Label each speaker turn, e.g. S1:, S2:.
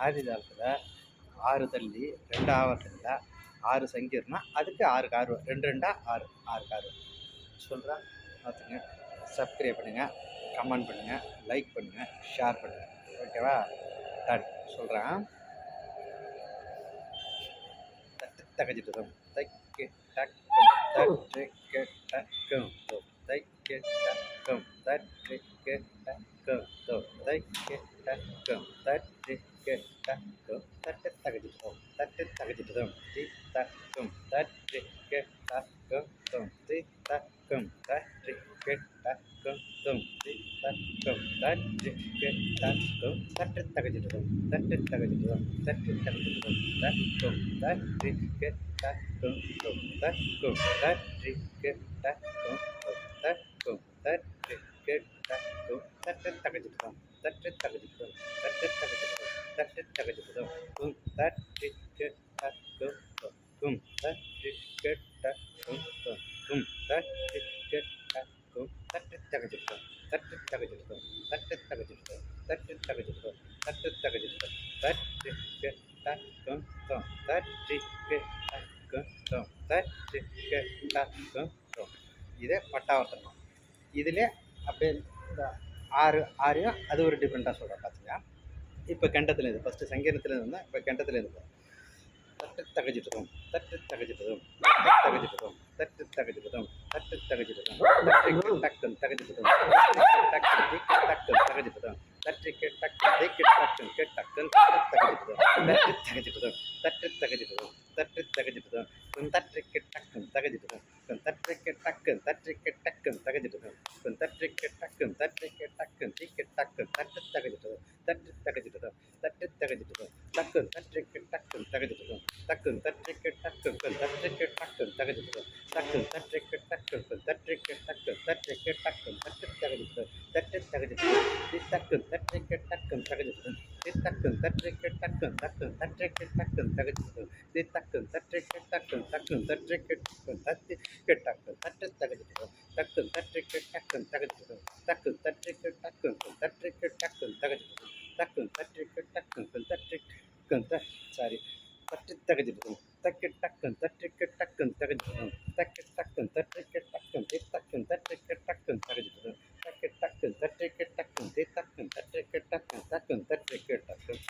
S1: ஆதிதாளத்தில் ஆறு தள்ளி ரெண்டு ஆவர்த்தத்தில் ஆறு சங்கீர்னா அதுக்கு ஆறு கார் ரெண்டு ரெண்டாக ஆறு ஆறு கார் சொல்கிறேன் பார்த்துங்க சப்ஸ்கிரைப் பண்ணுங்கள் கமெண்ட் பண்ணுங்கள் லைக் பண்ணுங்கள் ஷேர் பண்ணுங்கள் ஓகேவா டன் சொல்கிறேன் தட்டு தகஜிட்டதும் தைக்கு டக்கும் தட்டுக்கு டக்கும் ke ta ko to tai ke ta ko ta ti ke ta ko ta te ta ke to ta te ta ke to ti ta ko ta ti ke ta ko to ti ta ko ta ti ke ta ko to ti ta ko ta ti ke ta ko ta te ta ke to ta te ta ke to ta te ta ke to ta ko ta ti ke ta ko to ta ko ta ti ke ta ko to ta ko ta ti டக்கும் தட்டு தகஜிட்டதும் தட்டு தகஜிட்டதும் தட்டு தகஜிட்டதும் தட்டு தகஜிட்டதும் தும் தட்டுக்கு டக்கும் தும் தும் தட்டுக்கு தும் தும் தட்டுக்கு தட்டு தகஜிட்டதும் தட்டு தகஜிட்டதும் தட்டு தகஜிட்டதும் தட்டு தகஜிட்டதும் தட்டு தகஜிட்டதும் தட்டுக்கு டக்கும் தும் தட்டுக்கு டக்கும் தும் தட்டுக்கு டக்கும் தும் இதே பட்டாவர்த்தனம் இதில் அப்படியே இந்த ஆறு ஆறையும் அது ஒரு டிஃப்ரெண்ட்டாக சொல்கிறேன் பார்த்தீங்க இப்போ கெண்டத்துலேருந்து ஃபஸ்ட்டு சங்கீரத்துலேருந்து வந்தால் இப்போ கண்டத்தில் இருந்து தட்டு தகஜிட்டதும் தட்டு தகஜிட்டதும் தட்டு தகஜிட்டதும் தட்டு தகஜிட்டதும் தட்டு தகஜிட்டதும் தட்டுக்கு டக்குன் தகஜிட்டதும் டக்குன் திக்கு டக்குன் தகஜிட்டதும் தட்டுக்கு டக்குன் தட்டு டக்குன் கே டக்குன் தட்டு தகஜிட்டதும் தட்டு தகஜிட்டதும் தட்டு தகஜிட்டதும் தட்டு தகஜிட்டதும் தட்டுக்கு டக்குன் தகஜிட்டதும் தட்டுக்கு டக்குன் தட்டுக்கு டக்குன் தகஜிட்டதும் தட்டுக்கு டக்குன் தட்டுக்கு டக்குன் திக்கு டக்குன் தட்டு தகஜிட்டதும் தட்டு தகஜிட்டதும் தட்டு தகஜிட்டதும் டக்குன் தட்டுக்கு டக்குன் தகஜிட்டதும் டக்குன் தட்டுக்கு டக்குன் தட்டுக்கு டக்குன் தகஜிட்டதும் டக்குன் தட்டுக்கு டக்குன் தட்டுக்கு டக்குன் தட்டுக்கு டக்குன் தட்டு தகஜிட்டதும் தட்டு தகஜிட்டதும் திட்டக்குன் தட்டுக்கு டக்குன் தகஜிட்டதும் திட்டக்குன் தட்டுக்கு டக்குன் டக்குன் தட்டுக்கு டக்குன் தகஜிட்டதும் திட்டக்குன் தட்டுக்கு டக்குன் டக்குன் தட்டுக்கு டக்குன் தட்டுக்கு டக்குன் தட்டு தகஜிட்டதும் டக்குன் தட்டுக்கு டக்குன் தகஜிட்டதும் டக்குன் தட்டுக்கு டக்குன் ಟಕ್ಕನ್ ತಗಜಿ ಟಕ್ಕನ್ ತಟ್ಟಿಟ್ಟು ಟಕ್ಕನ್ ತಟ್ಟಿಕ್ಕಂತ ಸಾರಿ ತಟ್ಟಿ ತಗಜಿಡ್ತಾನೆ ತಕ್ಕಿ ಟಕ್ಕನ್ ತಟ್ಟಿಕ್ಕೆ ಟಕ್ಕನ್ ತಗಜಿಡ್ತಾನೆ ತಕ್ಕಿ ಟಕ್ಕನ್ ತಟ್ಟಿಕ್ಕೆ ಟಕ್ಕನ್ ತಿ ಟಕ್ಕನ್ ತಟ್ಟಿಕ್ಕೆ ಟಕ್ಕನ್ ತಗಜಿಡ್ತಾನೆ ತಕ್ಕಿ ಟಕ್ಕನ್ ತಟ್ಟಿಕ್ಕೆ ಟಕ್ಕನ್ ತಿ ಟಕ್ಕನ್ ತಟ್ಟಿಕ್ಕೆ ಟಕ್ಕನ್ ಟಕ್ಕನ್ ತಟ್ಟಿಕ್ಕೆ ಟಕ್ಕನ್